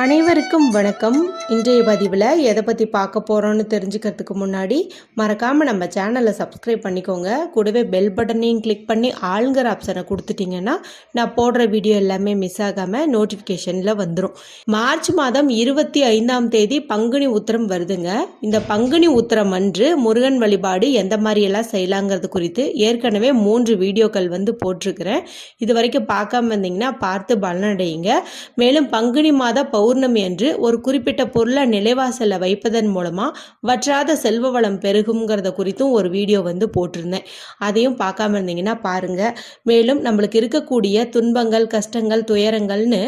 அனைவருக்கும் வணக்கம். இன்றைய பதிவில் எதை பற்றி பார்க்க போகிறோன்னு தெரிஞ்சுக்கிறதுக்கு முன்னாடி மறக்காமல் நம்ம சேனலை சப்ஸ்கிரைப் பண்ணிக்கோங்க. கூடவே பெல் பட்டனையும் கிளிக் பண்ணி ஆளுங்கிற ஆப்ஷனை கொடுத்துட்டிங்கன்னா நான் போடுற வீடியோ எல்லாமே மிஸ் ஆகாமல் நோட்டிஃபிகேஷனில் வந்துடும் மார்ச் மாதம் இருபத்தி ஐந்தாம் தேதி பங்குனி உத்திரம் வருதுங்க. இந்த பங்குனி உத்திரம் அன்று முருகன் வழிபாடு எந்த மாதிரியெல்லாம் செய்யலாங்கிறது குறித்து ஏற்கனவே மூன்று வீடியோக்கள் வந்து போட்டிருக்கிறேன். இது வரைக்கும் பார்க்காம வந்தீங்கன்னா பார்த்து பலனடையுங்க. மேலும் பங்குனி மாத பௌர்ணமி அன்று ஒரு குறிப்பிட்ட பொருளை நிலைவாசலில் வைப்பதன் மூலமாக வற்றாத செல்வ வளம் பெருகுங்கிறத குறித்தும் ஒரு வீடியோ வந்து போட்டிருந்தேன். அதையும் பார்க்காம இருந்தீங்கன்னா பாருங்கள் மேலும் நம்மளுக்கு இருக்கக்கூடிய துன்பங்கள் கஷ்டங்கள் துயரங்கள்னு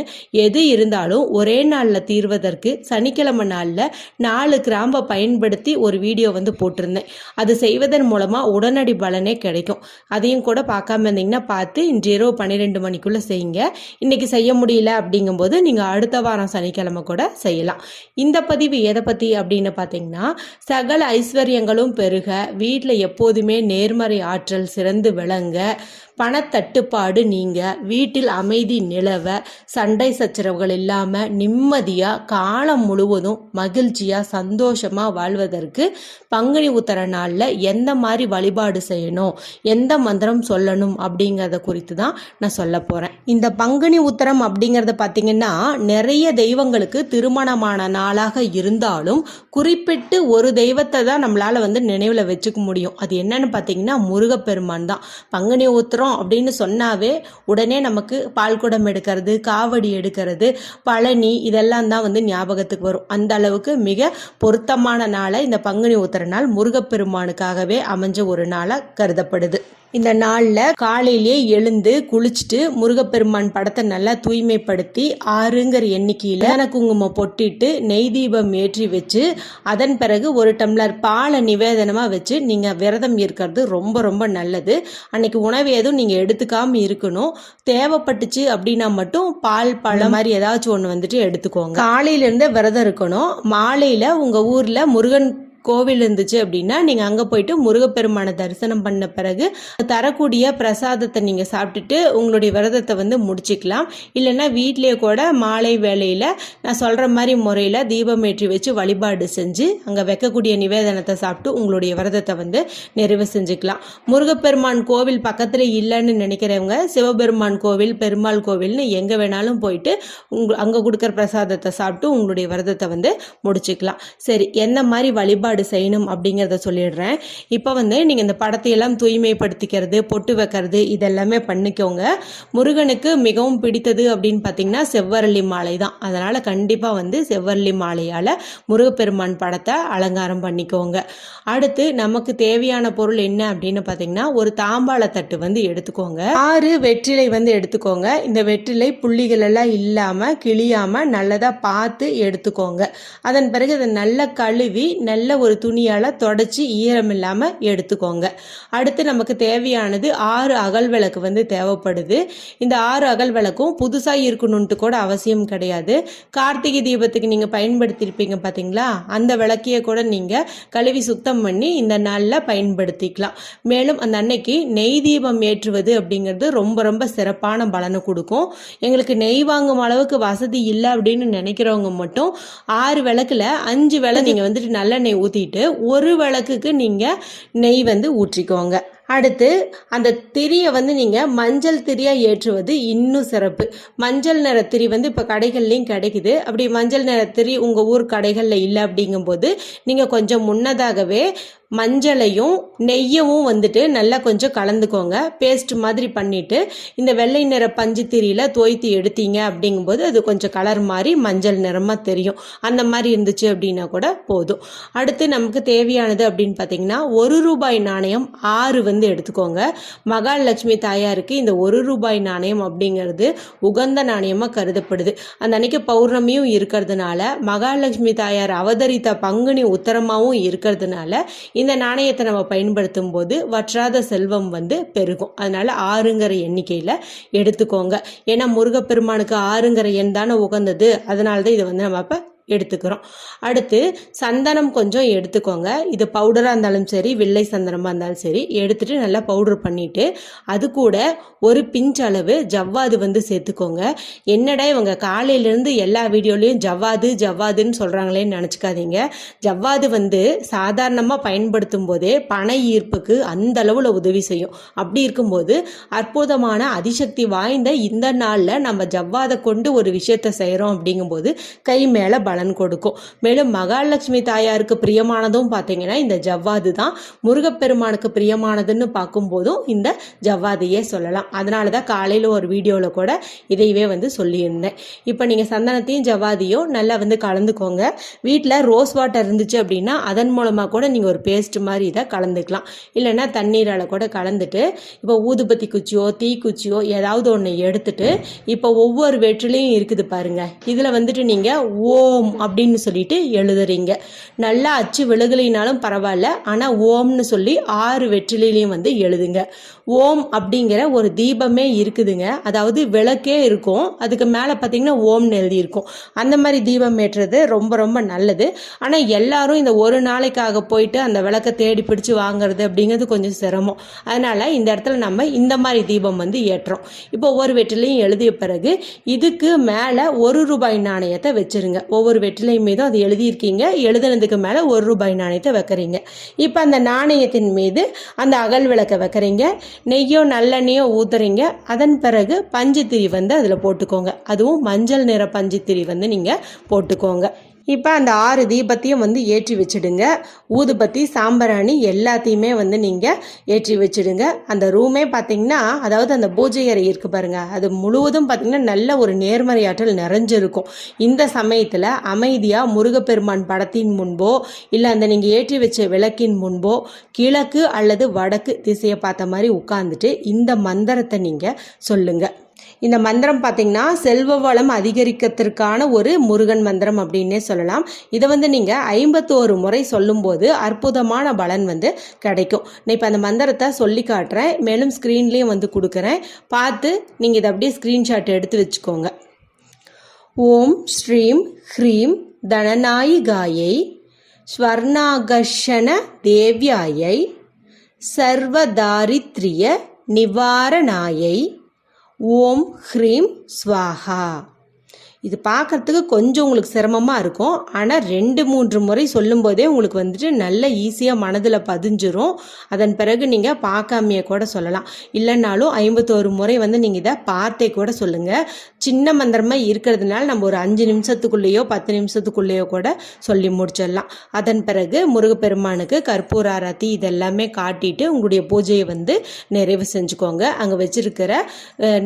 எது இருந்தாலும் ஒரே நாளில் தீர்வதற்கு சனிக்கிழமை நாளில் நாலு கிராம்பை பயன்படுத்தி ஒரு வீடியோ வந்து போட்டிருந்தேன். அது செய்வதன் மூலமாக உடனடி பலனே கிடைக்கும். அதையும் கூட பார்க்காம இருந்தீங்கன்னா பார்த்து இன்று இரவு பன்னிரெண்டு மணிக்குள்ளே செய்யுங்க. இன்றைக்கி செய்ய முடியல அப்படிங்கும்போது நீங்கள் அடுத்த வாரம் சனிக்கிழமை கூட செய்யலாம். இந்த பதிவு எதை பற்றி அப்படின்னு பார்த்தீங்கன்னா சகல ஐஸ்வர்யங்களும் பெருக வீட்டில் எப்போதுமே நேர்மறை ஆற்றல் சிறந்து விளங்க பணத்தட்டுப்பாடு நீங்க வீட்டில் அமைதி நிலவ சண்டை சச்சரவுகள் இல்லாமல் நிம்மதியாக காலம் முழுவதும் மகிழ்ச்சியாக சந்தோஷமாக வாழ்வதற்கு பங்குனி உத்தர நாளில் எந்த மாதிரி வழிபாடு செய்யணும் எந்த மந்திரம் சொல்லணும் அப்படிங்கிறத குறித்து தான் நான் சொல்ல போகிறேன் இந்த பங்குனி உத்தரம் அப்படிங்கிறத பார்த்தீங்கன்னா நிறைய தெய்வ தெய்வங்களுக்கு திருமணமான நாளாக இருந்தாலும் குறிப்பிட்டு ஒரு தெய்வத்தை தான் நம்மளால் வந்து நினைவில் வச்சுக்க முடியும். அது என்னன்னு பார்த்தீங்கன்னா முருகப்பெருமான் தான். பங்குனி ஊத்திரம் அப்படின்னு சொன்னாவே உடனே நமக்கு பால் குடம் எடுக்கிறது காவடி எடுக்கிறது பழனி இதெல்லாம் தான் வந்து ஞாபகத்துக்கு வரும். அந்த அளவுக்கு மிக பொருத்தமான நாளை இந்த பங்குனி ஊத்திர நாள் முருகப்பெருமானுக்காகவே அமைஞ்ச ஒரு நாளாக கருதப்படுது. இந்த நாளில் காலையிலேயே எழுந்து குளிச்சுட்டு முருகப்பெருமான் படத்தை நல்லா தூய்மைப்படுத்தி ஆறுங்கிற எண்ணிக்கையில் சந்தன குங்குமம் பொட்டிட்டு நெய் தீபம் ஏற்றி வச்சு அதன் பிறகு ஒரு டம்ளர் பாலை நிவேதனமாக வச்சு நீங்கள் விரதம் இருக்கிறது ரொம்ப ரொம்ப நல்லது. அன்னைக்கு உணவு எதுவும் நீங்கள் எடுத்துக்காமல் இருக்கணும். தேவைப்பட்டுச்சு அப்படின்னா மட்டும் பால் பழம் மாதிரி ஏதாச்சும் ஒன்று வந்துட்டு எடுத்துக்கோங்க. காலையிலேருந்தே விரதம் இருக்கணும். மாலையில் உங்கள் ஊரில் முருகன் கோவில் இருந்துச்சு அப்படின்னா நீங்கள் அங்கே போயிட்டு முருகப்பெருமானை தரிசனம் பண்ண பிறகு தரக்கூடிய பிரசாதத்தை நீங்கள் சாப்பிட்டுட்டு உங்களுடைய விரதத்தை வந்து முடிச்சுக்கலாம். இல்லைன்னா வீட்லேயே கூட மாலை வேளையில் நான் சொல்கிற மாதிரி முறையில் தீபம் ஏற்றி வச்சு வழிபாடு செஞ்சு அங்கே வைக்கக்கூடிய நிவேதனத்தை சாப்பிட்டு உங்களுடைய விரதத்தை வந்து நிறைவு செஞ்சுக்கலாம். முருகப்பெருமான் கோவில் பக்கத்தில் இல்லைன்னு நினைக்கிறவங்க சிவபெருமான் கோவில் பெருமாள் கோவில்னு எங்கே வேணாலும் போயிட்டு உங்க அங்கே கொடுக்குற பிரசாதத்தை சாப்பிட்டு உங்களுடைய விரதத்தை வந்து முடிச்சுக்கலாம். சரி என்ன மாதிரி வழிபாடு வழிபாடு செய்யணும் அப்படிங்கிறத சொல்லிடுறேன். இப்போ வந்து நீங்கள் இந்த படத்தையெல்லாம் தூய்மைப்படுத்திக்கிறது பொட்டு வைக்கிறது இதெல்லாமே பண்ணிக்கோங்க. முருகனுக்கு மிகவும் பிடித்தது அப்படின்னு பார்த்தீங்கன்னா செவ்வரளி மாலை தான். அதனால் கண்டிப்பாக வந்து செவ்வரளி மாலையால் முருகப்பெருமான் படத்தை அலங்காரம் பண்ணிக்கோங்க. அடுத்து நமக்கு தேவையான பொருள் என்ன அப்படின்னு பார்த்தீங்கன்னா ஒரு தாம்பாள தட்டு வந்து எடுத்துக்கோங்க. ஆறு வெற்றிலை வந்து எடுத்துக்கோங்க. இந்த வெற்றிலை புள்ளிகள் எல்லாம் இல்லாமல் கிளியாமல் நல்லதாக பார்த்து எடுத்துக்கோங்க. அதன் பிறகு அதை நல்லா கழுவி நல்ல ஒரு துணியால் தொடச்சி ஈரம் இல்லாமல் எடுத்துக்கோங்க. அடுத்து நமக்கு தேவையானது ஆறு அகல் விளக்கு வந்து தேவைப்படுது. இந்த ஆறு அகல் விளக்கும் புதுசாக இருக்கணுன்ட்டு கூட அவசியம் கிடையாது. கார்த்திகை தீபத்துக்கு நீங்கள் பயன்படுத்தியிருப்பீங்க பார்த்தீங்களா அந்த விளக்கையை கூட நீங்கள் கழுவி சுத்தம் பண்ணி இந்த நாளில் பயன்படுத்திக்கலாம். மேலும் அந்த அன்னைக்கு நெய் தீபம் ஏற்றுவது அப்படிங்கிறது ரொம்ப ரொம்ப சிறப்பான பலனை கொடுக்கும். எங்களுக்கு நெய் வாங்கும் அளவுக்கு வசதி இல்லை அப்படின்னு நினைக்கிறவங்க மட்டும் ஆறு விளக்குல அஞ்சு விளக்கு நீங்கள் வந்துட்டு நல்லெண்ணெய் ஊற்றி ஊற்றிட்டு ஒரு விளக்குக்கு நீங்கள் நெய் வந்து ஊற்றிக்கோங்க. அடுத்து அந்த திரியை வந்து நீங்கள் மஞ்சள் திரியாக ஏற்றுவது இன்னும் சிறப்பு. மஞ்சள் நிற திரி வந்து இப்போ கடைகள்லையும் கிடைக்குது. அப்படி மஞ்சள் நிற திரி உங்கள் ஊர் கடைகளில் இல்லை அப்படிங்கும்போது நீங்கள் கொஞ்சம் முன்னதாகவே மஞ்சளையும் நெய்யவும் வந்துட்டு நல்லா கொஞ்சம் கலந்துக்கோங்க. பேஸ்ட் மாதிரி பண்ணிட்டு இந்த வெள்ளை நிற பஞ்சு திரியில் தோய்த்து எடுத்தீங்க அப்படிங்கும்போது அது கொஞ்சம் கலர் மாதிரி மஞ்சள் நிறமாக தெரியும். அந்த மாதிரி இருந்துச்சு அப்படின்னா கூட போதும். அடுத்து நமக்கு தேவையானது அப்படின்னு பார்த்தீங்கன்னா ஒரு ரூபாய் நாணயம் ஆறு வந்து எடுத்துக்கோங்க. மகாலட்சுமி தாயாருக்கு இந்த ஒரு ரூபாய் நாணயம் அப்படிங்கிறது உகந்த நாணயமாக கருதப்படுது. அந்த அன்னைக்கு பௌர்ணமியும் இருக்கிறதுனால மகாலட்சுமி தாயார் அவதரித்த பங்குனி உத்தரமாகவும் இருக்கிறதுனால இந்த நாணயத்தை நம்ம பயன்படுத்தும் போது வற்றாத செல்வம் வந்து பெருகும். அதனால ஆறுங்கிற எண்ணிக்கையில் எடுத்துக்கோங்க. ஏன்னா முருகப்பெருமானுக்கு ஆறுங்கிற எண் தானே உகந்தது. அதனால தான் இதை வந்து நம்ம அப்போ எடுத்துக்கிறோம். அடுத்து சந்தனம் கொஞ்சம் எடுத்துக்கோங்க. இது பவுடராக இருந்தாலும் சரி வெள்ளை சந்தனமாக இருந்தாலும் சரி எடுத்துட்டு நல்லா பவுடர் பண்ணிட்டு அது கூட ஒரு பிஞ்ச் அளவு ஜவ்வாது வந்து சேர்த்துக்கோங்க. என்னடா இவங்க காலையிலேருந்து எல்லா வீடியோலையும் ஜவ்வாது ஜவ்வாதுன்னு சொல்கிறாங்களேன்னு நினச்சிக்காதீங்க. ஜவ்வாது வந்து சாதாரணமாக பயன்படுத்தும் போதே பனை ஈர்ப்புக்கு அந்த அளவில் உதவி செய்யும். அப்படி இருக்கும்போது அற்புதமான அதிசக்தி வாய்ந்த இந்த நாளில் நம்ம ஜவ்வாதை கொண்டு ஒரு விஷயத்தை செய்கிறோம் அப்படிங்கும்போது கை மேலே பலன் கொடுக்கும். மேலும் மகாலட்சுமி தாயாருக்கு பிரியமானதும் பார்த்தீங்கன்னா இந்த ஜவ்வாது தான். முருகப்பெருமானுக்கு பிரியமானதுன்னு பார்க்கும்போதும் இந்த ஜவ்வாதையே சொல்லலாம். அதனால தான் காலையில் ஒரு வீடியோவில் கூட இதையவே வந்து சொல்லியிருந்தேன். இப்போ நீங்கள் சந்தனத்தையும் ஜவ்வாதியும் நல்லா வந்து கலந்துக்கோங்க. வீட்டில் ரோஸ் வாட்டர் இருந்துச்சு அப்படின்னா அதன் மூலமாக கூட நீங்கள் ஒரு பேஸ்ட் மாதிரி இதை கலந்துக்கலாம். இல்லைன்னா தண்ணீரால் கூட கலந்துட்டு இப்போ ஊதுபத்தி குச்சியோ தீக்குச்சியோ ஏதாவது ஒன்று எடுத்துட்டு இப்போ ஒவ்வொரு வெற்றிலையும் இருக்குது பாருங்கள் இதில் வந்துட்டு நீங்கள் ஓம் அப்படின்னு சொல்லிட்டு எழுதுறீங்க. நல்லா அச்சு விழுகலைனாலும் பரவாயில்ல. ஆனால் ஓம்னு சொல்லி ஆறு வெற்றிலையும் வந்து எழுதுங்க. ஓம் அப்படிங்கிற ஒரு தீபமே இருக்குதுங்க. அதாவது விளக்கே இருக்கும். அதுக்கு மேலே பார்த்தீங்கன்னா ஓம்னு எழுதியிருக்கும். அந்த மாதிரி தீபம் ஏற்றுறது ரொம்ப ரொம்ப நல்லது. ஆனால் எல்லாரும் இந்த ஒரு நாளைக்காக போயிட்டு அந்த விளக்கை தேடி பிடிச்சு வாங்குறது அப்படிங்கிறது கொஞ்சம் சிரமம். அதனால் இந்த இடத்துல நம்ம இந்த மாதிரி தீபம் வந்து ஏற்றுறோம் இப்போ ஒவ்வொரு வெற்றிலையும் எழுதிய பிறகு இதுக்கு மேலே ஒரு ரூபாய் நாணயத்தை வச்சிருங்க. ஒவ்வொரு வெற்றிலை மீதும் அது எழுதியிருக்கீங்க. எழுதுனதுக்கு மேலே ஒரு ரூபாய் நாணயத்தை வைக்கிறீங்க. இப்போ அந்த நாணயத்தின் மீது அந்த அகல் விளக்கை வைக்கிறீங்க. நெய்யோ நல்லெண்ணெயோ ஊத்துறீங்க. அதன் பிறகு பஞ்சுத்திரி வந்து அதில் போட்டுக்கோங்க. அதுவும் மஞ்சள் நிற பஞ்சுத்திரி வந்து நீங்கள் போட்டுக்கோங்க. இப்போ அந்த ஆறு தீபத்தையும் வந்து ஏற்றி வச்சிடுங்க. ஊதுபத்தி சாம்பராணி எல்லாத்தையுமே வந்து நீங்கள் ஏற்றி வச்சிடுங்க. அந்த ரூமே பார்த்தீங்கன்னா அதாவது அந்த பூஜை அறை இருக்குது பாருங்கள் அது முழுவதும் பார்த்தீங்கன்னா நல்ல ஒரு நேர்மறையாற்றல் நிறைஞ்சிருக்கும். இந்த சமயத்தில் அமைதியாக முருகப்பெருமான் படத்தின் முன்போ இல்லை அந்த நீங்கள் ஏற்றி வச்ச விளக்கின் முன்போ கிழக்கு அல்லது வடக்கு திசையை பார்த்த மாதிரி உட்காந்துட்டு இந்த மந்திரத்தை நீங்கள் சொல்லுங்கள் இந்த மந்திரம் பார்த்தீங்கன்னா செல்வ வளம் அதிகரிக்கிறதுக்கான ஒரு முருகன் மந்திரம் அப்படின்னே சொல்லலாம். இதை வந்து நீங்கள் ஐம்பத்தோரு முறை சொல்லும்போது அற்புதமான பலன் வந்து கிடைக்கும். நான் இப்போ அந்த மந்திரத்தை சொல்லி காட்டுறேன். மேலும் ஸ்க்ரீன்லேயும் வந்து கொடுக்குறேன். பார்த்து நீங்கள் இதை அப்படியே ஸ்க்ரீன்ஷாட் எடுத்து வச்சுக்கோங்க. ஓம் ஸ்ரீம் ஹ்ரீம் தனநாயிகாயை ஸ்வர்ணாகர்ஷண தேவ்யாயை சர்வதாரித்ரிய நிவாரணாயை ஓம் ஹ்ரீம் ஸ்வாஹா. இது பார்க்கறதுக்கு கொஞ்சம் உங்களுக்கு சிரமமாக இருக்கும். ஆனால் ரெண்டு மூன்று முறை சொல்லும்போதே உங்களுக்கு வந்துட்டு நல்ல ஈஸியாக மனதில் பதிஞ்சிரும். அதன் பிறகு நீங்கள் பார்க்காமையே கூட சொல்லலாம். இல்லைனாலும் ஐம்பத்தோரு முறை வந்து நீங்கள் இதை பார்த்தே கூட சொல்லுங்கள் சின்ன மந்திரமாக இருக்கிறதுனால நம்ம ஒரு அஞ்சு நிமிஷத்துக்குள்ளேயோ பத்து நிமிஷத்துக்குள்ளேயோ கூட சொல்லி முடிச்சிடலாம். அதன் பிறகு முருகப்பெருமானுக்கு கற்பூர ஆராத்தி இதெல்லாமே காட்டிட்டு உங்களுடைய பூஜையை வந்து நிறைவு செஞ்சுக்கோங்க. அங்கே வச்சிருக்கிற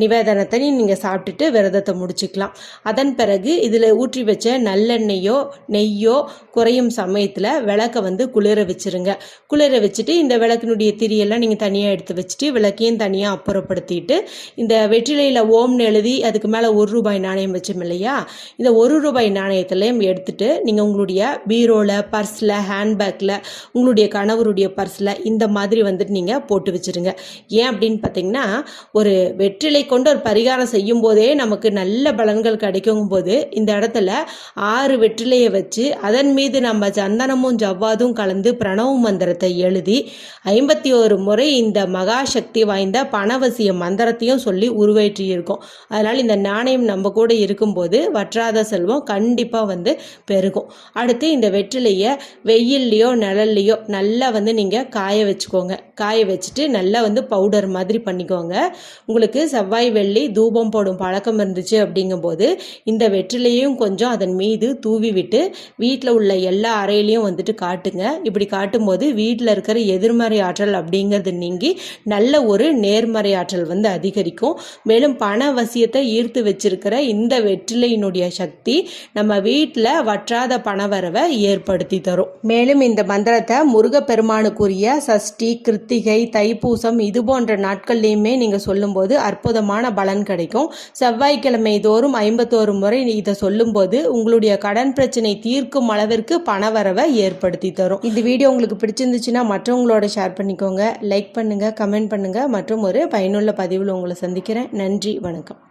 நிவேதனத்தை நீங்கள் சாப்பிட்டுட்டு விரதத்தை முடிச்சுக்கலாம். அதன் பிறகு இதில் ஊற்றி வச்ச நல்லெண்ணெயோ நெய்யோ குறையும் சமயத்தில் விளக்கை வந்து குளிர வச்சுருங்க. குளிர வச்சுட்டு இந்த விளக்கினுடைய திரியெல்லாம் நீங்கள் தனியாக எடுத்து வச்சுட்டு விளக்கையும் தனியாக அப்புறப்படுத்திட்டு இந்த வெற்றிலையில் ஓம்னு எழுதி அதுக்கு மேலே ஒரு ரூபாய் நாணயம் வச்சோம் இல்லையா? இந்த ஒரு ரூபாய் நாணயத்திலையும் எடுத்துட்டு நீங்கள் உங்களுடைய பீரோவில் பர்ஸில் ஹேண்ட்பேக்கில் உங்களுடைய கணவருடைய பர்ஸில் இந்த மாதிரி வந்துட்டு நீங்கள் போட்டு வச்சுருங்க. ஏன் அப்படின்னு பார்த்தீங்கன்னா ஒரு வெற்றிலை கொண்டு ஒரு பரிகாரம் செய்யும் போதே நமக்கு நல்ல பலன்கள் கிடைக்கும் போது இந்த இடத்துல ஆறு வெற்றிலையை வச்சு அதன் மீது நம்ம சந்தனமும் ஜவ்வாதும் கலந்து பிரணவ மந்திரத்தை எழுதி ஐம்பத்தி ஒரு முறை இந்த மகா சக்தி வாய்ந்த பணவசிய மந்திரத்தையும் சொல்லி உருவேற்றியிருக்கோம். அதனால் இந்த நாணயம் நம்ம கூட இருக்கும்போது வற்றாத செல்வம் கண்டிப்பாக வந்து பெருகும். அடுத்து இந்த வெற்றிலையை வெயில்லையோ நிழல்லையோ நல்லா வந்து நீங்கள் காய வச்சுக்கோங்க. காய வச்சுட்டு நல்லா வந்து பவுடர் மாதிரி பண்ணிக்கோங்க. உங்களுக்கு செவ்வாய் வெள்ளி தூபம் போடும் பழக்கம் இருந்துச்சு அப்படிங்கும்போது இந்த வெற்றிலையும் கொஞ்சம் அதன் மீது தூவி விட்டு வீட்டில் உள்ள எல்லா அறையிலையும் வந்துட்டு காட்டுங்க. இப்படி காட்டும்போது வீட்டில் இருக்கிற எதிர்மறை ஆற்றல் அப்படிங்கிறது நீங்கி நல்ல ஒரு நேர்மறை ஆற்றல் வந்து அதிகரிக்கும். மேலும் பண வசியத்தை ஈர்த்து வச்சிருக்கிற இந்த வெற்றிலையினுடைய சக்தி நம்ம வீட்டில் வற்றாத பணவரவை ஏற்படுத்தி தரும். மேலும் இந்த மந்திரத்தை முருகப்பெருமானுக்குரிய சஷ்டி கிருத்திகை தைப்பூசம் இது போன்ற நாட்கள்லையுமே நீங்கள் சொல்லும்போது அற்புதமான பலன் கிடைக்கும். செவ்வாய்க்கிழமை தோறும் ஐம்பத்தோரு முறை இதை சொல்லும்போது உங்களுடைய கடன் பிரச்சனை தீர்க்கும் அளவிற்கு பணவரவை ஏற்படுத்தி தரும். இந்த வீடியோ உங்களுக்கு பிடிச்சிருந்துச்சுன்னா மற்றவங்களோட ஷேர் பண்ணிக்கோங்க. லைக் பண்ணுங்க கமெண்ட் பண்ணுங்க. மற்றும் ஒரு பயனுள்ள பதிவில் உங்களை சந்திக்கிறேன். நன்றி வணக்கம்.